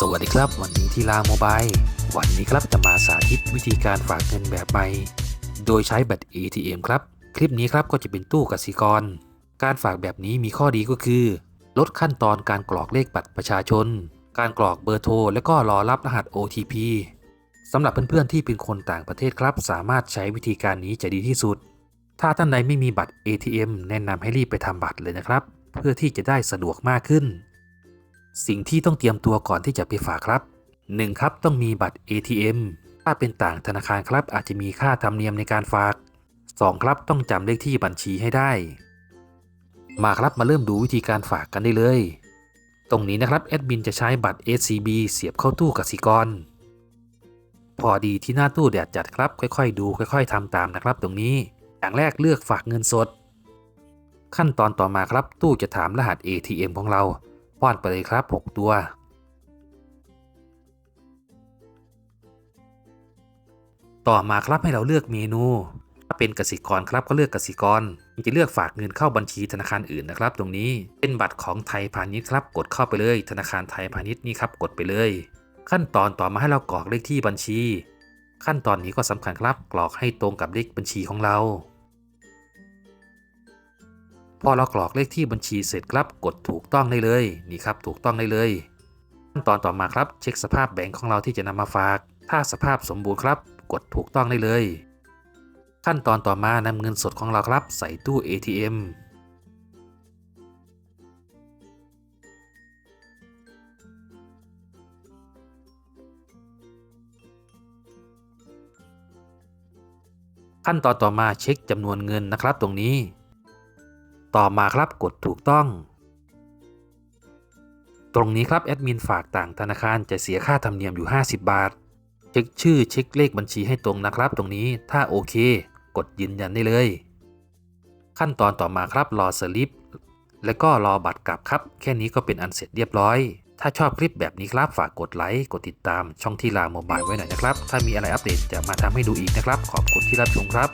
สวัสดีครับ วันนี้ที่ลาโมบายวันนี้ครับจะมาสาธิตวิธีการฝากเงินแบบใหม่ โดยใช้บัตร ATM ครับ คลิปนี้ครับก็จะเป็นตู้กสิกร การฝากแบบนี้มีข้อดีก็คือ ลดขั้นตอนการกรอกเลขบัตรประชาชน การกรอกเบอร์โทร และก็รอรับรหัส OTP สำหรับเพื่อนๆที่เป็นคนต่างประเทศครับ สามารถใช้วิธีการนี้จะดีที่สุด ถ้าท่านใดไม่มีบัตร ATM แนะนำให้รีบไปทำบัตรเลยนะครับ เพื่อที่จะได้สะดวกมากขึ้น สิ่งที่ต้องเตรียมตัวก่อนที่จะไปฝากครับ 1. ครับต้องมีบัตร ATM ถ้าเป็นต่างธนาคารครับอาจจะมีค่าธรรมเนียมในการฝาก 2. ครับต้องจำเลขที่บัญชีให้ได้ มาครับมาเริ่มดูวิธีการฝากกันได้เลย ตรงนี้นะครับแอดมินจะใช้บัตร SCB เสียบเข้าตู้กสิกร พอดีที่หน้าตู้แดดจัดครับ ค่อยๆ ดูค่อย ๆทำตามนะครับ ตรงนี้อย่างแรกเลือกฝากเงินสด ขั้นตอนต่อมาครับตู้จะถามรหัส ATM ของเรา ป้อนไปเลยครับ 6 ตัว ต่อมาครับให้เราเลือกเมนูถ้าเป็นกสิกรครับก็เลือกกสิกรจะเลือกฝากเงินเข้าบัญชีธนาคารอื่นนะครับ ตรงนี้เป็นบัตรของไทยพาณิชย์ครับกดเข้าไปเลย ธนาคารไทยพาณิชย์นี่ครับกดไปเลย ขั้นตอนต่อมาให้เรากรอกเลขที่บัญชี ขั้นตอนนี้ก็สำคัญครับกรอกให้ตรงกับเลขบัญชีของเรา พอเรากรอกเลขที่บัญชีเสร็จครับ กดถูกต้องได้เลยนี่ครับถูกต้องได้เลยขั้นตอนต่อมาครับ เช็คสภาพแบงค์ของเราที่จะนำมาฝาก ถ้าสภาพสมบูรณ์ครับ กดถูกต้องได้เลย ขั้นตอนต่อมานำเงินสดของเราครับ ใส่ตู้ ATM ขั้นตอนต่อมาเช็คจำนวนเงินนะครับตรงนี้ ต่อมาครับกดถูกต้อง ตรงนี้ครับแอดมินฝากต่างธนาคารจะเสียค่าธรรมเนียมอยู่ 50 บาท เช็คชื่อเช็คเลขบัญชีให้ตรงนะครับ ตรงนี้ถ้าโอเค กดยืนยันได้เลย ขั้นตอนต่อมาครับรอสลิปแล้วก็รอบัตรกลับครับ แค่นี้ก็เป็นอันเสร็จเรียบร้อย ถ้าชอบคลิปแบบนี้ครับฝากกดไลค์ กดติดตามช่องที่ลาโมบายไว้หน่อยนะครับ ถ้ามีอะไรอัปเดตจะมาทำให้ดูอีกนะครับ ขอบคุณที่รับชมครับ